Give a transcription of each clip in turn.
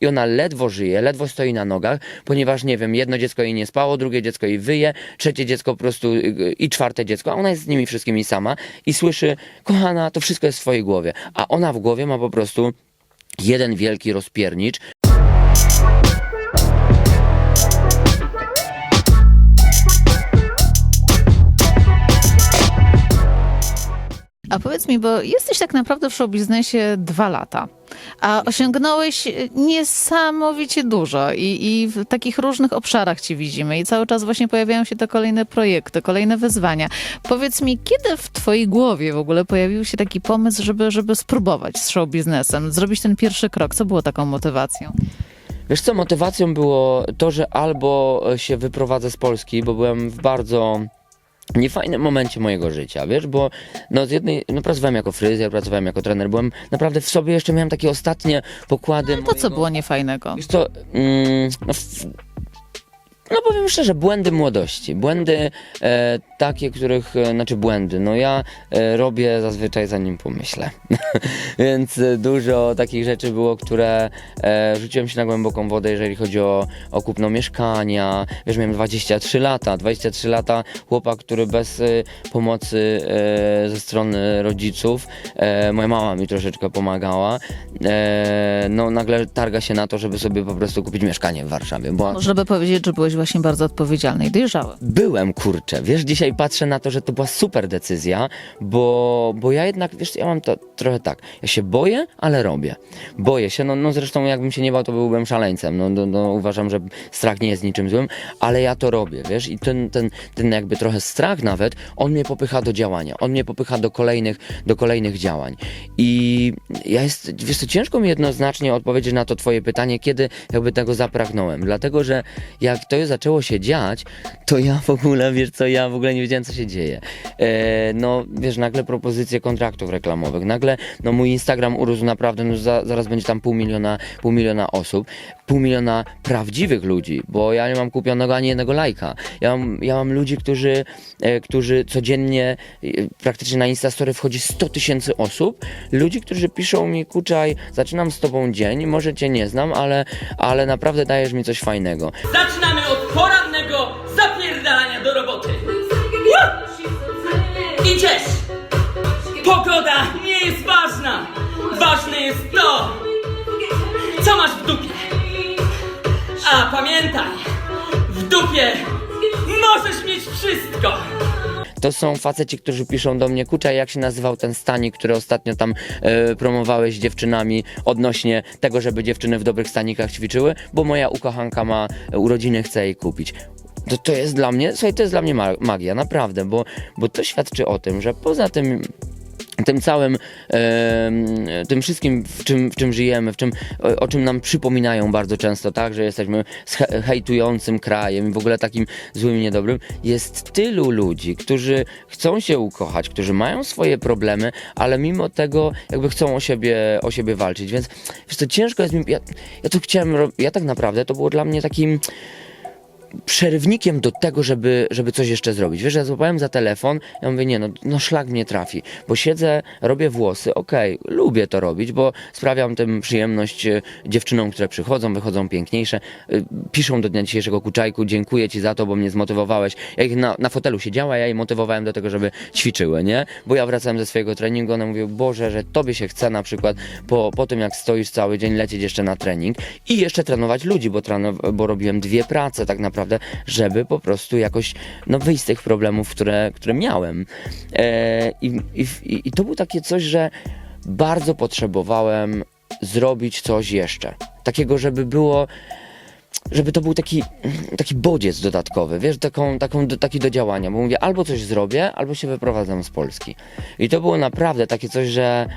i ona ledwo żyje, ledwo stoi na nogach, ponieważ nie wiem, jedno dziecko jej nie spało, drugie dziecko jej wyje, trzecie dziecko po prostu y, i czwarte dziecko, a ona jest z nimi wszystkimi sama i słyszy, kochana, to wszystko jest w twojej głowie, a ona w głowie ma po prostu jeden wielki rozpiernicz, A powiedz mi, bo jesteś tak naprawdę w showbiznesie dwa lata, a osiągnąłeś niesamowicie dużo i, i w takich różnych obszarach ci widzimy i cały czas właśnie pojawiają się te kolejne projekty, kolejne wyzwania. Powiedz mi, kiedy w twojej głowie w ogóle pojawił się taki pomysł, żeby, żeby spróbować z showbiznesem, zrobić ten pierwszy krok? Co było taką motywacją? Wiesz co, motywacją było to, że albo się wyprowadzę z Polski, bo byłem w bardzo niefajnym momencie mojego życia, wiesz, bo no z jednej, no pracowałem jako fryzjer, pracowałem jako trener, byłem naprawdę w sobie jeszcze miałem takie ostatnie pokłady No to co mojego- było niefajnego? Wiesz co, mm, no, w, no powiem szczerze, błędy młodości. Błędy e, takie, których, e, znaczy błędy, no ja e, robię zazwyczaj zanim pomyślę. Więc e, dużo takich rzeczy było, które e, rzuciłem się na głęboką wodę, jeżeli chodzi o, o kupno mieszkania. Wiesz, miałem 23 lata, 23 lata chłopak, który bez e, pomocy e, ze strony rodziców, e, moja mama mi troszeczkę pomagała, e, no nagle targa się na to, żeby sobie po prostu kupić mieszkanie w Warszawie, bo Można by powiedzieć, że byłeś właśnie bardzo odpowiedzialny i dojrzały. byłem, kurczę, wiesz, dzisiaj patrzę na to, że to była super decyzja, bo, bo ja jednak, wiesz, ja mam to trochę tak, ja się boję, ale robię. Boję się, no, no zresztą jakbym się nie bał, to byłbym szaleńcem, no, no, no uważam, że strach nie jest niczym złym, ale ja to robię, wiesz, i ten, ten, ten jakby trochę strach nawet, on mnie popycha do działania, on mnie popycha do kolejnych, do kolejnych działań. I ja jest, wiesz co, ciężko mi jednoznacznie odpowiedzieć na to twoje pytanie, kiedy jakby tego zapragnąłem, dlatego, że jak to zaczęło się dziać, to ja w ogóle, wiesz co, ja w ogóle nie wiedziałem, co się dzieje. E, no, wiesz, nagle propozycje kontraktów reklamowych, nagle, no mój Instagram urósł naprawdę, no za, zaraz będzie tam pół miliona, pół miliona osób, pół miliona prawdziwych ludzi, bo ja nie mam kupionego ani jednego lajka. Ja mam, ja mam ludzi, którzy, e, którzy codziennie, e, praktycznie na Instastory wchodzi 100 tysięcy osób, ludzi, którzy piszą mi, kuczaj, zaczynam z tobą dzień, może cię nie znam, ale, ale naprawdę dajesz mi coś fajnego. Zaczynamy od porannego pamiętaj, w dupie możesz mieć wszystko! To są faceci, którzy piszą do mnie, kurczę, jak się nazywał ten stanik, który ostatnio tam e, promowałeś z dziewczynami odnośnie tego, żeby dziewczyny w dobrych stanikach ćwiczyły, bo moja ukochanka ma e, urodziny, chcę jej kupić. To, to jest dla mnie, słuchaj, to jest dla mnie ma- magia, naprawdę, bo, bo to świadczy o tym, że poza tym tym całym, em, tym wszystkim, w czym, w czym żyjemy, w czym, o, czym nam przypominają bardzo często, tak, że jesteśmy hejtującym krajem i w ogóle takim złym niedobrym, jest tylu ludzi, którzy chcą się ukochać, którzy mają swoje problemy, ale mimo tego jakby chcą o siebie, o siebie walczyć, więc wiesz co, ciężko jest mi, ja, ja to chciałem, ja tak naprawdę, to było dla mnie takim przerywnikiem do tego, żeby, żeby coś jeszcze zrobić. Wiesz, ja złapałem za telefon, ja mówię, nie no, no szlak mnie trafi, bo siedzę, robię włosy, okej, lubię to robić, bo sprawiam tym przyjemność e, dziewczynom, które przychodzą, wychodzą piękniejsze, e, piszą do dnia dzisiejszego kuczajku, dziękuję ci za to, bo mnie zmotywowałeś. Ja ich na, na fotelu siedziała, ja je motywowałem do tego, żeby ćwiczyły, nie? Bo ja wracałem ze swojego treningu, one mówią, Boże, że tobie się chce na przykład po, po tym, jak stoisz cały dzień, lecieć jeszcze na trening i jeszcze trenować ludzi, bo, treno- bo robiłem dwie prace tak naprawdę, żeby po prostu jakoś no, wyjść z tych problemów, które, które miałem. E, i, i, I to było takie coś, że bardzo potrzebowałem zrobić coś jeszcze. Takiego, żeby było żeby to był taki, taki bodziec dodatkowy, wiesz, taką, taką, do- taki do działania, bo mówię, albo coś zrobię, albo się wyprowadzam z Polski. I to było naprawdę takie coś, że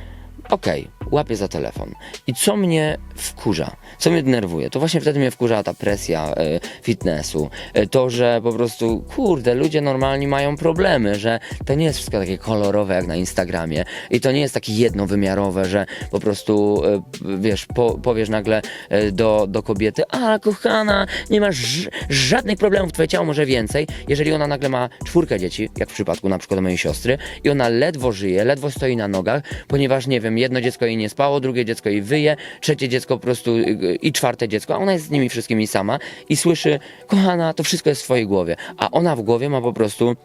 okej, łapię za telefon. I co mnie wkurza, co mnie denerwuje, to właśnie wtedy mnie wkurza ta presja e, fitnessu, e, to, że po prostu, kurde, ludzie normalni mają problemy, że to nie jest wszystko takie kolorowe jak na Instagramie. I to nie jest takie jednowymiarowe, że po prostu, e, wiesz, po, powiesz nagle e, do, do kobiety, a kochana, nie masz żadnych problemów, twoje ciało może więcej, jeżeli ona nagle ma czwórkę dzieci, jak w przypadku na przykład mojej siostry i ona ledwo żyje, ledwo stoi na nogach, ponieważ, nie wiem, jedno dziecko jej nie spało, drugie dziecko jej wyje, trzecie dziecko po prostu y, i czwarte dziecko, a ona jest z nimi wszystkimi sama i słyszy, kochana, to wszystko jest w twojej głowie, a ona w głowie ma po prostu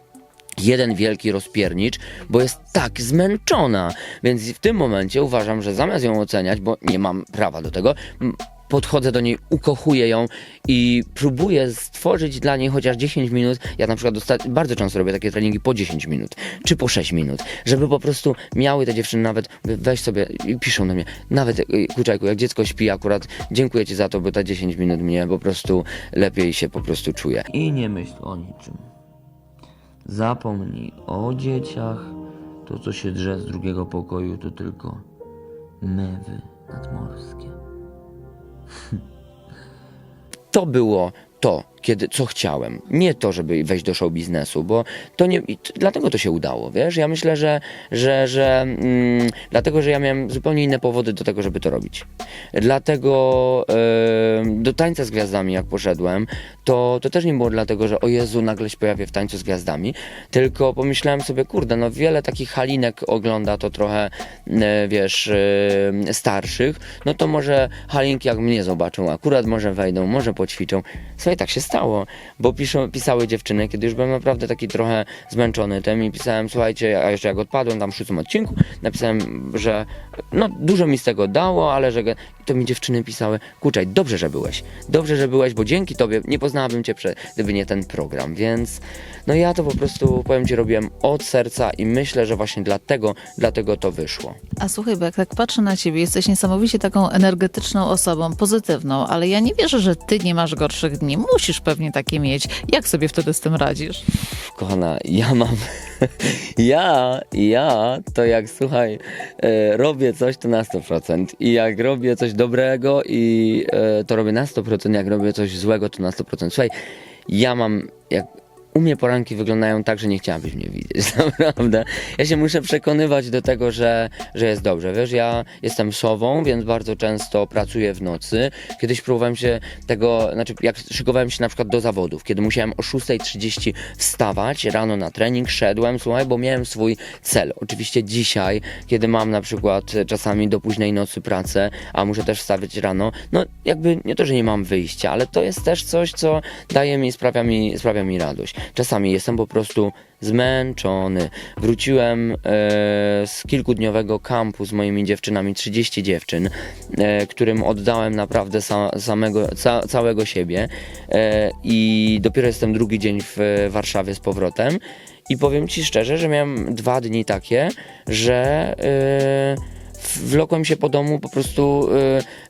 jeden wielki rozpiernicz, bo jest tak zmęczona. Więc w tym momencie uważam, że zamiast ją oceniać, bo nie mam prawa do tego, podchodzę do niej, ukochuję ją i próbuję stworzyć dla niej chociaż 10 minut. Ja na przykład bardzo często robię takie treningi po 10 minut, czy po 6 minut, żeby po prostu miały te dziewczyny nawet, weź sobie i piszą do mnie, nawet y, kurczajku, jak dziecko śpi akurat, dziękuję ci za to, bo te 10 minut mnie po prostu lepiej się po prostu czuje. I nie myśl o niczym. Zapomnij o dzieciach. To, co się drze z drugiego pokoju, to tylko mewy nadmorskie. To było to, kiedy, co chciałem. Nie to, żeby wejść do show biznesu, bo to nie, dlatego to się udało, wiesz? Ja myślę, że, że, że mm, dlatego, że ja miałem zupełnie inne powody do tego, żeby to robić. Dlatego e, do tańca z gwiazdami, jak poszedłem, to, to też nie było dlatego, że o Jezu, nagle się pojawię w tańcu z gwiazdami, tylko pomyślałem sobie, kurde, no wiele takich halinek ogląda to trochę, e, wiesz, e, starszych, no to może halinki jak mnie zobaczą, akurat może wejdą, może poćwiczą. Słuchaj, tak się stało, bo piszą, pisały dziewczyny, kiedy już byłem naprawdę taki trochę zmęczony tym i pisałem, słuchajcie, a jeszcze jak odpadłem tam w szóstym odcinku, napisałem, że no dużo mi z tego dało, ale że to mi dziewczyny pisały, kurczaj, dobrze, że byłeś, dobrze, że byłeś, bo dzięki tobie nie poznałabym cię, prze, gdyby nie ten program, więc no ja to po prostu, powiem ci, robiłem od serca i myślę, że właśnie dlatego, dlatego to wyszło. A słuchaj, bo jak tak patrzę na ciebie, jesteś niesamowicie taką energetyczną osobą, pozytywną, ale ja nie wierzę, że ty nie masz gorszych dni. Musisz pewnie takie mieć. Jak sobie wtedy z tym radzisz? Kochana, ja mam. Ja, ja to jak słuchaj, e, robię coś to na 100%. I jak robię coś dobrego, i e, to robię na 100%, jak robię coś złego, to na 100%. Słuchaj, ja mam. Jak, u mnie poranki wyglądają tak, że nie chciałabyś mnie widzieć, naprawdę. Ja się muszę przekonywać do tego, że, że jest dobrze. Wiesz, ja jestem sową, więc bardzo często pracuję w nocy. Kiedyś próbowałem się tego, znaczy jak szykowałem się na przykład do zawodów, kiedy musiałem o 6.30 wstawać rano na trening, szedłem, słuchaj, bo miałem swój cel. Oczywiście dzisiaj, kiedy mam na przykład czasami do późnej nocy pracę, a muszę też wstawiać rano, no jakby nie to, że nie mam wyjścia, ale to jest też coś, co daje mi, sprawia mi, sprawia mi radość. Czasami jestem po prostu zmęczony. Wróciłem e, z kilkudniowego kampu z moimi dziewczynami, 30 dziewczyn, e, którym oddałem naprawdę sa, samego, ca, całego siebie e, i dopiero jestem drugi dzień w Warszawie z powrotem i powiem Ci szczerze, że miałem dwa dni takie, że e, wlokłem się po domu po prostu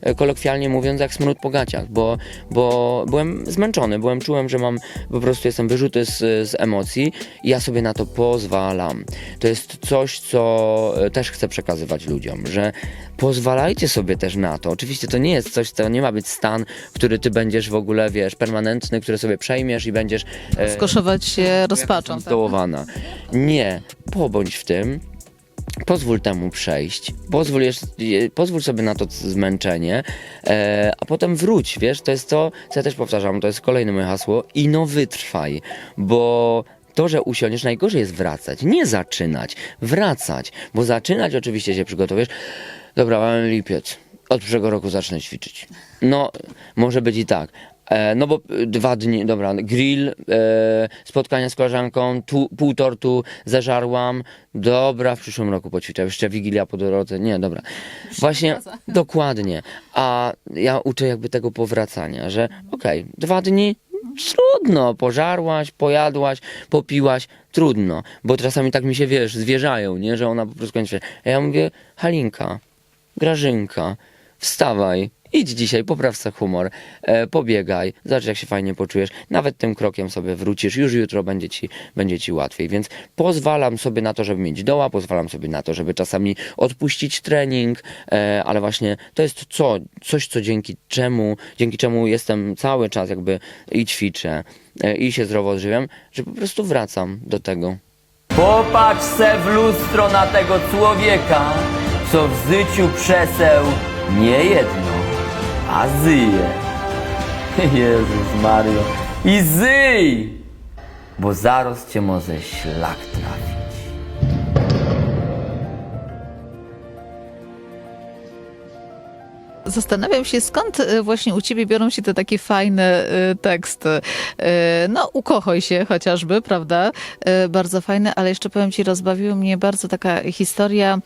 e, kolokwialnie mówiąc jak smród po gaciach, bo, bo byłem zmęczony, byłem czułem, że mam po prostu jestem wyrzuty z, z emocji i ja sobie na to pozwalam. To jest coś, co e, też chcę przekazywać ludziom, że pozwalajcie sobie też na to. Oczywiście to nie jest coś, to nie ma być stan, który ty będziesz w ogóle, wiesz, permanentny, który sobie przejmiesz i będziesz e, Skoszować się rozpaczą. Tak? zdołowana. Nie, pobądź w tym. Pozwól temu przejść, pozwól, jeszcze, je- pozwól sobie na to zmęczenie, e, a potem wróć, wiesz, to jest to, co ja też powtarzam, to jest kolejne moje hasło, i no wytrwaj, bo to, że usiądziesz, najgorzej jest wracać, nie zaczynać, wracać, bo zaczynać oczywiście się przygotowujesz, dobra, mamy lipiec, od przyszłego roku zacznę ćwiczyć. No, może być i tak. E, no bo y, dwa dni, dobra, grill, e, spotkania z koleżanką, tu, pół tortu zeżarłam. Dobra, w przyszłym roku poćwiczę. Jeszcze Wigilia po drodze. Nie, dobra. Właśnie, dokładnie. A ja uczę jakby tego powracania, że okej, dwa dni, trudno, pożarłaś, pojadłaś, popiłaś, trudno. Bo czasami tak mi się, wiesz, zwierzają, nie, że ona po prostu kończy. A ja mówię, Halinka, Grażynka, wstawaj, idź dzisiaj, popraw sobie humor, e, pobiegaj, zobacz jak się fajnie poczujesz, nawet tym krokiem sobie wrócisz, już jutro będzie ci, będzie ci łatwiej, więc pozwalam sobie na to, żeby mieć doła, pozwalam sobie na to, żeby czasami odpuścić trening, e, ale właśnie to jest co, coś, co dzięki czemu, dzięki czemu jestem cały czas jakby i ćwiczę, e, i się zdrowo odżywiam, że po prostu wracam do tego. Popatrz se w lustro na tego człowieka, co w życiu przeseł nie jedno, a zyje. Jezus Mario. I zyj! Bo zaraz cię może szlak trafić. Zastanawiam się, skąd e, właśnie u ciebie biorą się te takie fajne e, teksty. E, No, ukochaj się chociażby, prawda? Bardzo fajne, ale jeszcze powiem ci, rozbawiła mnie bardzo taka historia.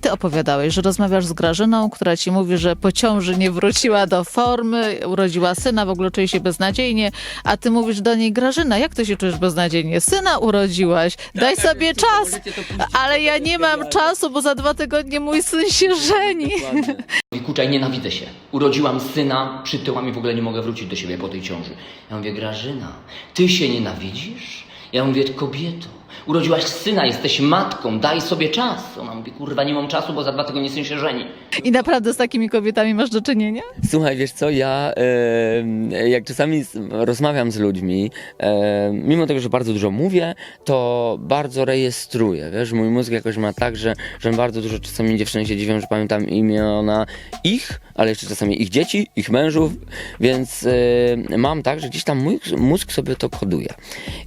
Ty opowiadałeś, że rozmawiasz z Grażyną, która ci mówi, że po ciąży nie wróciła do formy, urodziła syna, w ogóle czuje się beznadziejnie, a ty mówisz do niej, Grażyna, jak ty się czujesz beznadziejnie? Syna urodziłaś, daj sobie czas. Ale ja nie mam czasu, bo za dwa tygodnie mój syn się żeni. I kurczę, nienawidzę się. Urodziłam syna, przytyłam i w ogóle nie mogę wrócić do siebie po tej ciąży. Ja mówię, Grażyna, ty się nienawidzisz? Ja mówię, kobieto, urodziłaś syna, jesteś matką, daj sobie czas. Ona mówi, kurwa, nie mam czasu, bo za dwa tygodnie syn się żeni. I naprawdę z takimi kobietami masz do czynienia? Słuchaj, wiesz co, ja e, jak czasami z, rozmawiam z ludźmi, e, mimo tego, że bardzo dużo mówię, to bardzo rejestruję, wiesz, mój mózg jakoś ma tak, że, że bardzo dużo czasami dziewczyny się dziwią, że pamiętam imiona ich, ale jeszcze czasami ich dzieci, ich mężów, więc e, mam tak, że gdzieś tam mój mózg sobie to koduje.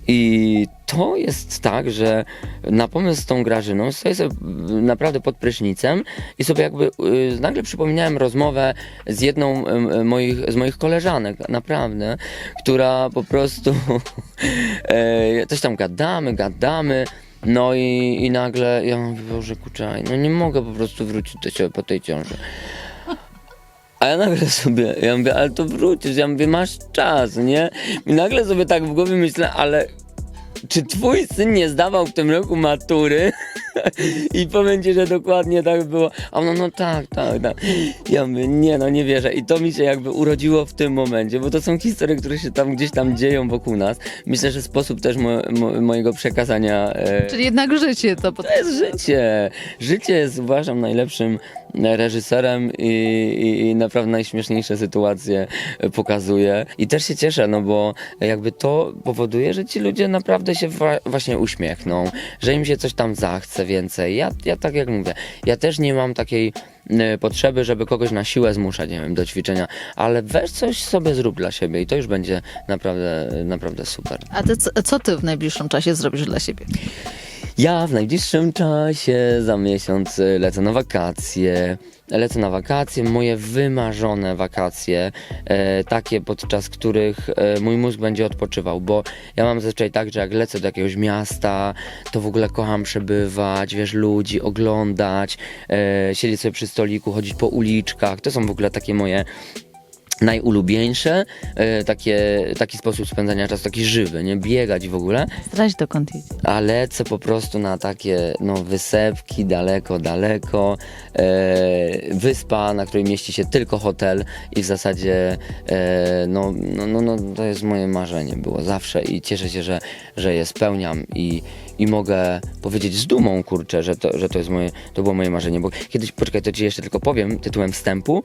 I to jest tak, że na pomysł z tą Grażyną stoję sobie naprawdę pod prysznicem i sobie jakby y, nagle przypominałem rozmowę z jedną y, moich, z moich koleżanek, naprawdę, która po prostu e, coś tam gadamy, gadamy. No i, i nagle ja mówię, Boże kurczę, no nie mogę po prostu wrócić do siebie po tej ciąży. A ja nagle sobie, ja mówię, ale to wrócisz, ja mówię, masz czas, nie? I nagle sobie tak w głowie myślę, ale czy twój syn nie zdawał w tym roku matury? I powiem ci, że dokładnie tak było. A ona, no tak, tak, tak. Ja mówię, nie no, nie wierzę. I to mi się jakby urodziło w tym momencie, bo to są historie, które się tam gdzieś tam dzieją wokół nas. Myślę, że sposób też mo, mo, mojego przekazania e, Czyli jednak życie to... to jest życie. Życie jest, uważam, najlepszym reżyserem i, i, i naprawdę najśmieszniejsze sytuacje pokazuje. I też się cieszę, no bo jakby to powoduje, że ci ludzie naprawdę się wa- właśnie uśmiechną, że im się coś tam zachce więcej. Ja, ja tak jak mówię, ja też nie mam takiej y, potrzeby, żeby kogoś na siłę zmuszać, nie wiem, do ćwiczenia, ale weź coś sobie zrób dla siebie i to już będzie naprawdę, naprawdę super. A ty, co ty w najbliższym czasie zrobisz dla siebie? Ja w najbliższym czasie, za miesiąc y, lecę na wakacje. Lecę na wakacje, moje wymarzone wakacje, e, takie podczas których e, mój mózg będzie odpoczywał, bo ja mam zazwyczaj tak, że jak lecę do jakiegoś miasta, to w ogóle kocham przebywać, wiesz, ludzi, oglądać, e, siedzieć sobie przy stoliku, chodzić po uliczkach, to są w ogóle takie moje najulubieńsze, e, takie, taki sposób spędzania czasu, taki żywy, nie biegać w ogóle, Zdradź dokąd jedziesz. a lecę po prostu na takie no, wysepki daleko, daleko. E, wyspa, na której mieści się tylko hotel i w zasadzie e, no, no, no, no, to jest moje marzenie było zawsze i cieszę się, że, że je spełniam i, i mogę powiedzieć z dumą, kurczę, że to, że to jest moje, to było moje marzenie, bo kiedyś, poczekaj, to ci jeszcze tylko powiem tytułem wstępu,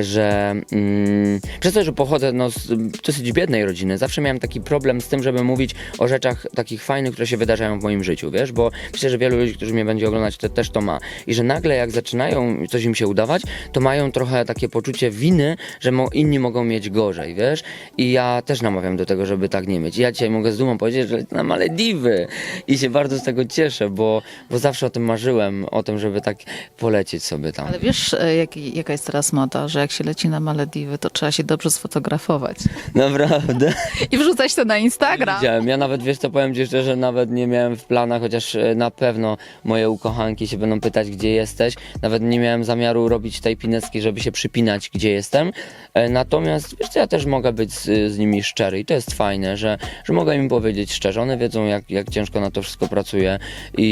że mm, przez to, że pochodzę no, z dosyć biednej rodziny, zawsze miałem taki problem z tym, żeby mówić o rzeczach takich fajnych, które się wydarzają w moim życiu, wiesz, bo myślę, że wielu ludzi, którzy mnie będzie oglądać, to też to ma. I że nagle jak zaczynają coś im się udawać, to mają trochę takie poczucie winy, że mo- inni mogą mieć gorzej, wiesz, i ja też namawiam do tego, żeby tak nie mieć. Ja dzisiaj mogę z dumą powiedzieć, że na Malediwy i się bardzo z tego cieszę, bo, bo zawsze o tym marzyłem, o tym, żeby tak polecieć sobie tam. Ale wiesz, e, jak, jaka jest teraz moda, że jak się leci na Malediwy, to trzeba się dobrze sfotografować. Naprawdę. I wrzucać to na Instagram. Widziałem. Ja nawet, wiesz co, powiem ci szczerze, nawet nie miałem w planach, chociaż e, na pewno moje ukochanki się będą pytać, gdzie jesteś. Nawet nie miałem zamiaru robić tej pineski, żeby się przypinać, gdzie jestem. E, Natomiast, wiesz co, ja też mogę być z, z nimi szczery i to jest fajne, że, że mogę im powiedzieć szczerze. One wiedzą, jak, jak ciężko na to wszystko pracuję i,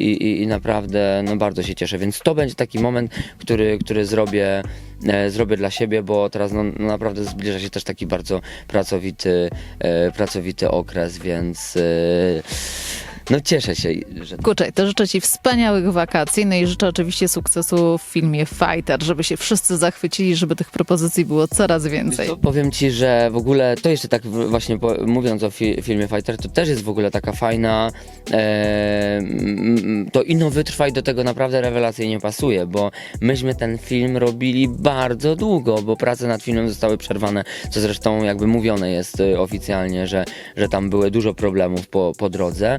i, i- i naprawdę no, bardzo się cieszę. Więc to będzie taki moment, który, który zrobię, e, zrobię dla siebie, bo teraz no, no, naprawdę zbliża się też taki bardzo pracowity, e, pracowity okres, więc e, no cieszę się, że Kurczę, to życzę Ci wspaniałych wakacji, no i życzę oczywiście sukcesu w filmie Fighter, żeby się wszyscy zachwycili, żeby tych propozycji było coraz więcej. To powiem ci, że w ogóle to jeszcze tak właśnie po, mówiąc o fi, filmie Fighter, to też jest w ogóle taka fajna. E, to ino wytrwa i do tego naprawdę rewelacyjnie pasuje, bo myśmy ten film robili bardzo długo, bo prace nad filmem zostały przerwane, co zresztą jakby mówione jest e, oficjalnie, że, że tam były dużo problemów po, po drodze.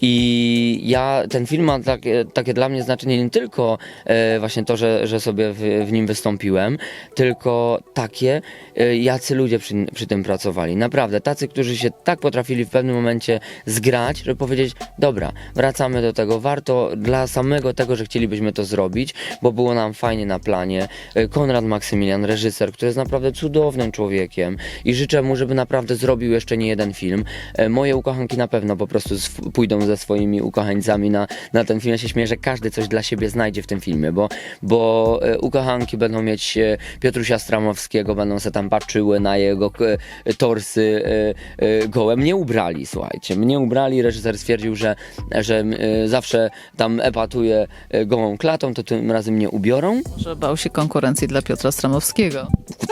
I ja, ten film ma takie, takie dla mnie znaczenie nie tylko e, właśnie to, że, że sobie w, w nim wystąpiłem, tylko takie, e, jacy ludzie przy, przy tym pracowali. Naprawdę, tacy, którzy się tak potrafili w pewnym momencie zgrać, żeby powiedzieć, dobra, wracamy do tego, warto dla samego tego, że chcielibyśmy to zrobić, bo było nam fajnie na planie. E, Konrad Maksymilian, reżyser, który jest naprawdę cudownym człowiekiem i życzę mu, żeby naprawdę zrobił jeszcze nie jeden film. E, Moje ukochanki na pewno po prostu sw- pójdą ze swoimi ukochańcami na, na ten film. Ja się śmieję, że każdy coś dla siebie znajdzie w tym filmie, bo, bo e, ukochanki będą mieć e, Piotrusia Stramowskiego, będą se tam patrzyły na jego e, torsy e, e, gołe. Mnie ubrali, słuchajcie, mnie ubrali. Reżyser stwierdził, że, że zawsze tam epatuje gołą klatą, to tym razem mnie ubiorą. Że bał się konkurencji dla Piotra Stramowskiego.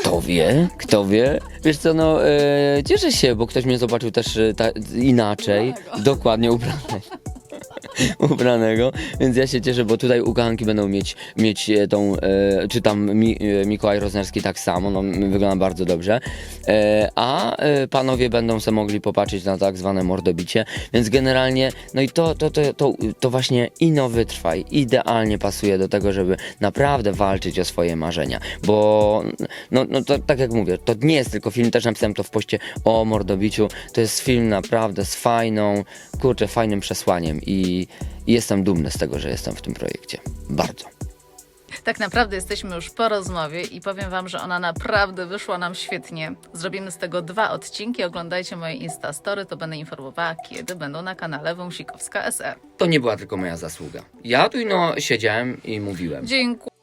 Kto wie, kto wie. Wiesz co, no e, cieszę się, bo ktoś mnie zobaczył też e, ta, inaczej. Dokładnie ubrany. ubranego, więc ja się cieszę, bo tutaj ukochanki będą mieć, mieć e, tą, e, czy tam Mi, e, Mikołaj Roznerski tak samo, no wygląda bardzo dobrze, e, a e, panowie będą se mogli popatrzeć na tak zwane mordobicie, więc generalnie, no i to, to, to, to, to właśnie ino wytrwaj, idealnie pasuje do tego, żeby naprawdę walczyć o swoje marzenia, bo no, no to tak jak mówię, to nie jest tylko film, też napisałem to w poście o mordobiciu, to jest film naprawdę z fajną, kurczę, fajnym przesłaniem i, i jestem dumny z tego, że jestem w tym projekcie. Bardzo. Tak naprawdę jesteśmy już po rozmowie i powiem wam, że ona naprawdę wyszła nam świetnie. Zrobimy z tego dwa odcinki. Oglądajcie moje Instastory, to będę informowała, kiedy będą na kanale Wąsikowska SE. To nie była tylko moja zasługa. Ja tu no siedziałem i mówiłem. Dziękuję.